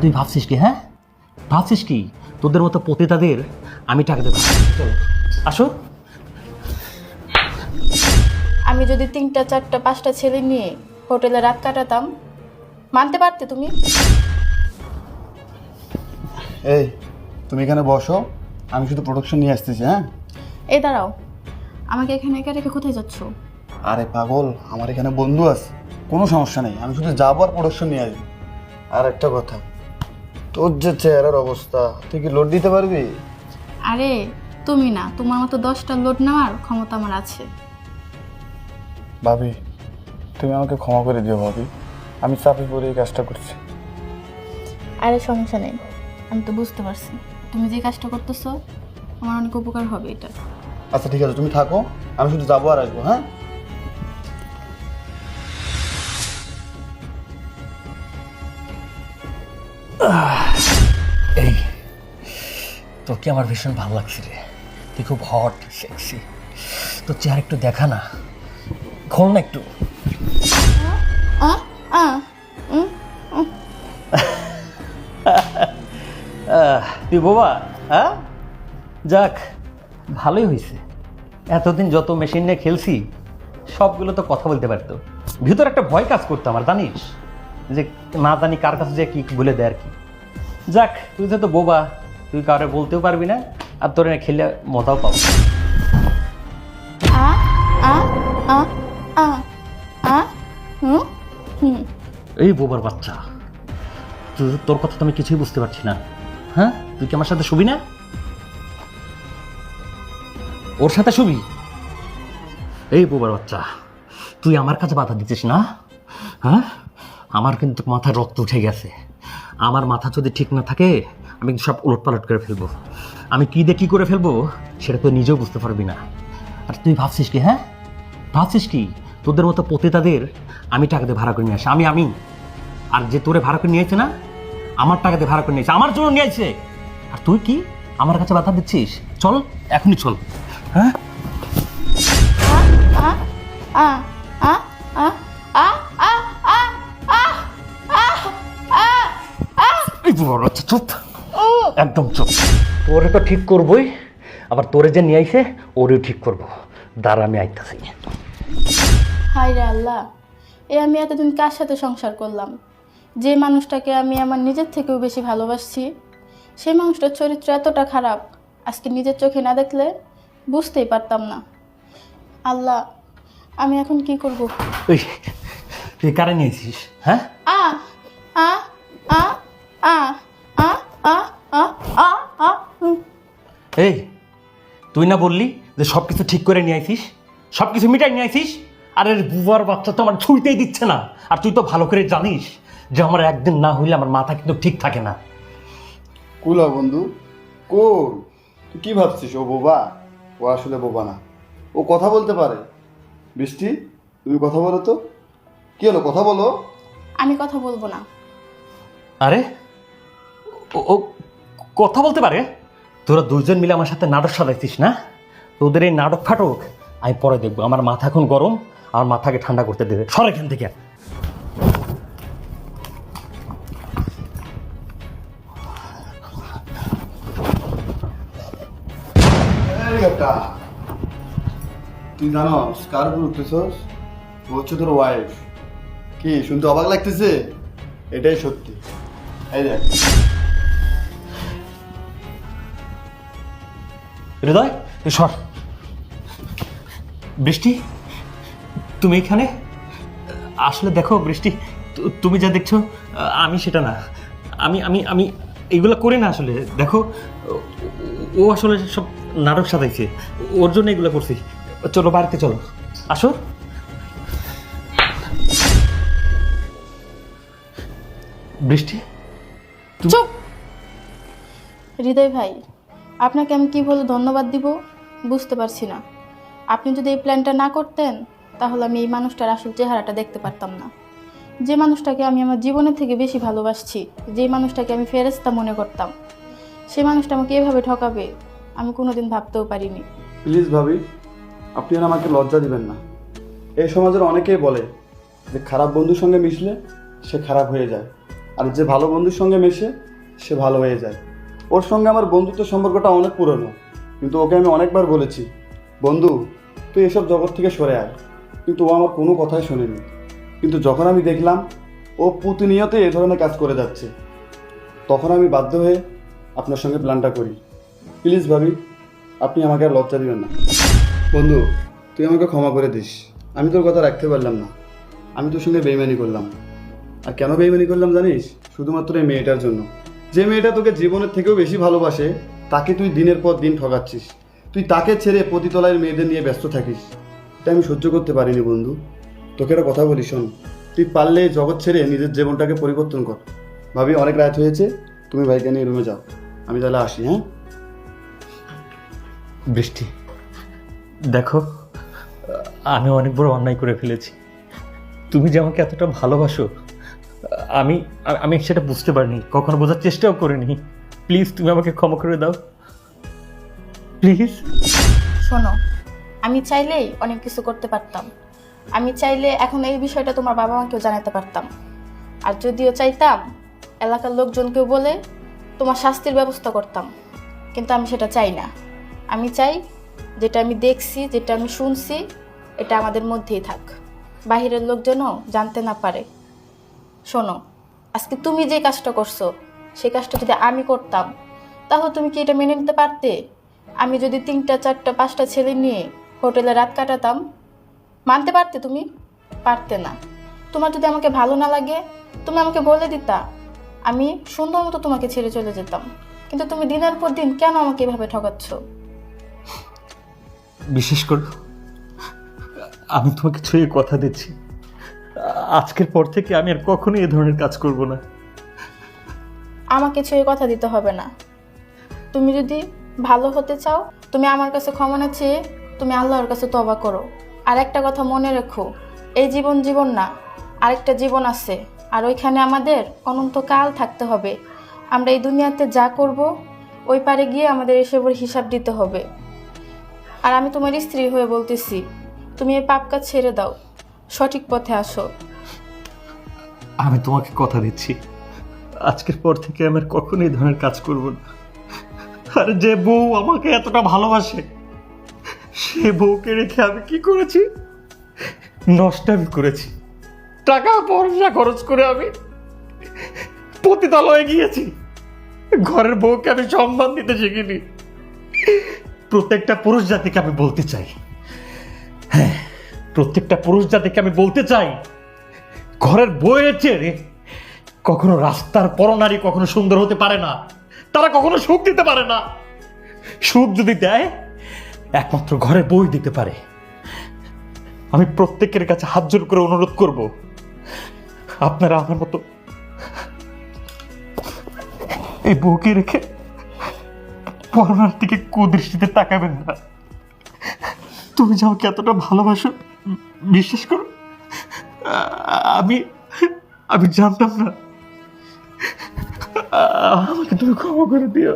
তুই ভাবছিস কি হ্যাঁ? ভাবছিস কি? তোদের মতো পতিতাদের আমি টাকা দেবো চলো, আসো। আমি যদি তিনটা চারটা পাঁচটা ছেলে নিয়ে হোটেলে রাত কাটাতাম মানতে পারতে তুমি? এই তুমি এখানে বসো আমি শুধু প্রোডাকশন নিয়ে আসতেছি হ্যাঁ? এই দাঁড়াও আমাকে এখানে একা রেখে কোথায় যাচ্ছ? আরে পাগল আমার এখানে বন্ধু আছে কোনো সমস্যা নেই আমি শুধু যাব আর প্রোডাকশন নিয়ে আসব। আর একটা কথা তোর যে চেহারার অবস্থা তুই কি লোড দিতে পারবি? আরে তুমি না তোমার মতো দশটা লোড নেওয়ার ক্ষমতা আমার আছে। ভাবি তুমি আমাকে ক্ষমা করে দিও ভাবি। আমি চাপে পড়ে এই কাজটা করছি। আরে সমস্যা নেই। আমি তো বুঝতে পারছি। তুমি যে কাজটা করতেছো আমার অনেক উপকার হবে এটা। আচ্ছা ঠিক আছে তুমি থাকো। আমি শুধু যাব আর আসব হ্যাঁ? এই, তোকে আমার ভীষণ ভালো লাগছে রে। তুই খুব হট সেক্সি তোর চেহারা একটু দেখা না। খোল না একটু। তুই বাবা হ্যাঁ? যাক, ভালোই হয়েছে। এতদিন যত মেশিন নিয়ে খেলছি, সবগুলো তো কথা বলতে পারতো। ভিতর একটা ভয় কাজ করতো আমার, জানিস? যে না জানি কার কাছে যে কি বলে দেয় আর কি। যাক তুই তো বোবা তুই কাউরে বলতেও পারবি না আর তোর খেলে মজাও পাবো। এই বোবার বাচ্চা তুই তোর কথা তো আমি কিছুই বুঝতে পারছি না। হ্যাঁ? তুই কি আমার সাথে শুবি না? ওর সাথে শুবি? এই বোবার বাচ্চা তুই আমার কাছে বাধা দিচ্ছিস না? হ্যাঁ? আমার কিন্তু মাথায় রক্ত উঠে গেছে। আমার মাথা যদি ঠিক না থাকে আমি কিন্তু সব উলট পালট করে ফেলব। আমি কি দিয়ে কি করে ফেলব সেটা তুই নিজেও বুঝতে পারবি না। আর তুই ভাবছিস কি হ্যাঁ? ভাবছিস কি তোদের মতো পতিতাদের আমি টাকা দিয়ে ভাড়া করে নিয়ে আসি। আমি আমি। আর যে তোরে ভাড়া করে নিয়েছে না আমার টাকা দিয়ে ভাড়া করে নিয়েছে আমার জন্য নিয়েছে। আর তুই কি আমার কাছে বাধা দিচ্ছিস? চল এখনই চল। হ্যাঁ? আ আ আ আ বড় হচ্ছে চুপ। একদম চুপ। তোরে তো ঠিক করবই আবার তোরে যে নিয়ে আইছে ওরেও ঠিক করব। দাঁড়া আমি আইতাছি। হাই রে আল্লাহ এ আমি এতদিন কার সাথে সংসার করলাম? যে মানুষটাকে আমি আমার নিজের থেকেও বেশি ভালোবাসছি সেই মানুষটার চরিত্র এতটা খারাপ আজকে নিজের চোখে না দেখলে বুঝতেই পারতাম না। আল্লাহ আমি এখন কি করব? তুই তুই নিয়েছিস হ্যাঁ? আ আ আ এই তুই না বললি যে সব কিছু ঠিক করে নিয়ে আইছিস? সব কিছু মিটাই নিয়ে আইসিস আর এর বুবার বাচ্চা তো আমার ছুঁইতেই দিচ্ছে না। আর তুই তো ভালো করে জানিস যে আমার একদিন না হইলে আমার মাথা কিন্তু ঠিক থাকে না। কুলা বন্ধু কোর? তুই কি ভাবছিস? ও বোবা? ও আসলে বোবা না। ও কথা বলতে পারে। বৃষ্টি তুমি কথা বলো তো। কি হলো? কথা বলো। আমি কথা বলব না। আরে ও- কথা বলতে পারে? তোরা দুইজন মিলে আমার সাথে নাটক সাজাইছিস না? তোদের এই নাটক ফাটক, আমি পরে দেখব। আমার মাথা এখন গরম আমার মাথাকে ঠান্ডা করতে দেবে। সর এখান থেকে। তুই জানো কার উপর উঠতেছস? হচ্ছে তোর ওয়াইফ কি, শুনতে অবাক লাগতেছে? এটাই সত্যি। এই দেখ। হৃদয়, সর। বৃষ্টি, তুমি এখানে? আসলে দেখো বৃষ্টি তুমি যা দেখছ, আমি সেটা না। আমি আমি আমি এগুলো করি না আসলে। দেখো, ও আসলে সব নাটক সাজাইছে। ওর জন্য এগুলো করছি। চলো বাড়িতে চলো। আসো। বৃষ্টি চুপ। হৃদয় ভাই আপনাকে আমি কি বলে ধন্যবাদ দিব? বুঝতে পারছি না। আপনি যদি এই প্ল্যানটা না করতেন, তাহলে আমি এই মানুষটার আসল চেহারাটা দেখতে পারতাম না। যে মানুষটাকে আমি আমার জীবনের থেকে বেশি ভালোবাসছি, যে মানুষটাকে আমি ফেরেস্তা মনে করতাম, সে মানুষটা আমাকে এভাবে ঠকাবে, আমি কোনোদিন ভাবতেও পারিনি। প্লিজ ভাবি, আপনি আর আমাকে লজ্জা দিবেন না। এই সমাজের অনেকেই বলে যে খারাপ বন্ধুর সঙ্গে মিশলে সে খারাপ হয়ে যায়, আর যে ভালো বন্ধুর সঙ্গে মেশে সে ভালো হয়ে যায়। ওর সঙ্গে আমার বন্ধুত্ব সম্পর্কটা অনেক পুরনো, কিন্তু ওকে আমি অনেকবার বলেছি, বন্ধু, তুই এসব জগৎ থেকে সরে আয়। কিন্তু ও আমার কোনো কথাই শোনেনি। কিন্তু যখন আমি দেখলাম, ও প্রতিনিয়ত এই ধরনের কাজ করে যাচ্ছে, তখন আমি বাধ্য হয়ে আপনার সঙ্গে প্ল্যানটা করি। প্লিজ ভাবি, আপনি আমাকে আর লজ্জা দিবেন না। বন্ধু, তুই আমাকে ক্ষমা করে দিস। আমি তোর কথা রাখতে পারলাম না। আমি তোর সঙ্গে বেইমানি করলাম। আর কেন বেইমানি করলাম জানিস? শুধুমাত্র এই মেয়েটার জন্য। যে মেয়েটা তোকে জীবনের থেকেও বেশি ভালোবাসে, তাকে তুই দিনের পর দিন ঠকাচ্ছিস তুই তাকে ছেড়ে পতিতলায় মেয়েদের নিয়ে ব্যস্ত থাকিস। এটা আমি সহ্য করতে পারিনি, বন্ধু। তোকে একটা কথা বলি, শোন। তুই পারলে জগৎ ছেড়ে নিজের জীবনটাকে পরিবর্তন কর। ভাবি, অনেক রাত হয়েছে। তুমি ভাইকে নিয়ে রুমে যাও। আমি তাহলে আসি হ্যাঁ? বৃষ্টি, দেখো আমি অনেক বড় অন্যায় করে ফেলেছি। তুমি যে আমাকে এতটা ভালোবাসো আমি আমি সেটা বুঝতে পারিনি, কখনো বোঝার চেষ্টাও করিনি। প্লিজ তুমি আমাকে ক্ষমা করে দাও। প্লিজ শোনো, আমি চাইলেই অনেক কিছু করতে পারতাম। আমি চাইলে এখন এই বিষয়টা তোমার বাবা মাকেও জানাতে পারতাম। আর যদিও চাইতাম, এলাকার লোকজনকেও বলে তোমার শাস্তির ব্যবস্থা করতাম। কিন্তু আমি সেটা চাই না। আমি চাই যেটা আমি দেখছি, যেটা আমি শুনছি, এটা আমাদের মধ্যেই থাক। বাহিরের লোকজনও জানতে না পারে। শোনো, আজকে তুমি যে কাজটা করছ সেই কাজটা যদি আমি করতাম, তাহলে তুমি কি এটা মেনে নিতে পারতে? আমি যদি তিনটা, চারটা, পাঁচটা ছেলে নিয়ে হোটেলে রাত কাটাতাম, মানতে পারতে তুমি? পারতে না। তোমার যদি আমাকে ভালো না লাগে, তুমি আমাকে বলে দিতা, আমি সুন্দর মতো তোমাকে ছেড়ে চলে যেতাম। কিন্তু তুমি দিনের পর দিন কেন আমাকে এভাবে ঠকাচ্ছ? বিশেষ করে আমি তোমাকে ছুঁয়ে কথা দিচ্ছি। আজকের পর থেকে আমি আর কখনো এ ধরনের কাজ করব না। আমাকে ছুঁয়ে কথা দিতে হবে না। তুমি যদি ভালো হতে চাও, তুমি আমার কাছে ক্ষমা না চেয়ে তুমি আল্লাহর কাছে তবা করো। আর একটা কথা মনে রেখো, এই জীবন জীবন না, আরেকটা জীবন আছে। আর ওইখানে আমাদের অনন্তকাল থাকতে হবে। আমরা এই দুনিয়াতে যা করব, ওই পারে গিয়ে আমাদের এসবের হিসাব দিতে হবে। আর আমি তোমার স্ত্রী হয়ে বলতেছি, তুমি এই পাপ কাজ ছেড়ে দাও, সঠিক পথে আসো। আমি তোমাকে কথা দিচ্ছি। আজকের পর থেকে আমি আর কখনোই এই ধরনের কাজ করব না। আর যে বউ আমাকে এতটা ভালোবাসে, সে বউকে রেখে আমি কি করেছি? নষ্ট আমি করেছি। টাকা পয়সা খরচ করে আমি পতিতালয়ে গিয়েছি। ঘরের বউকে আমি সম্মান দিতে শিখিনি। প্রত্যেকটা পুরুষ জাতিকে আমি বলতে চাই। হ্যাঁ প্রত্যেকটা পুরুষ জাতিকে আমি বলতে চাই ঘরের বইয়ের চেয়ে কখনো রাস্তার পরনারী কখনো সুন্দর হতে পারে না। তারা কখনো সুখ দিতে পারে না। সুখ যদি দেয়, একমাত্র ঘরে বই দিতে পারে। আমি প্রত্যেকের কাছে হাত জোর করে অনুরোধ করব, আপনারা আমার মতো এই বউকে রেখে পরনার কুদৃষ্টিতে তাকাবেন না। তুমি যে আমাকে এতটা ভালোবাসো বিশ্বাস করো? আমি আমি জানতাম না। আমাকে তুমি ক্ষমা করে দিও।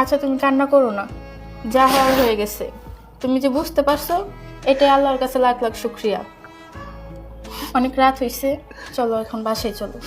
আচ্ছা তুমি কান্না করো না। যা হওয়ার হয়ে গেছে। তুমি যে বুঝতে পারছ, এটাই আল্লাহর কাছে লাখ লাখ শুক্রিয়া। অনেক রাত হয়েছে চলো এখন বাসায় চলো।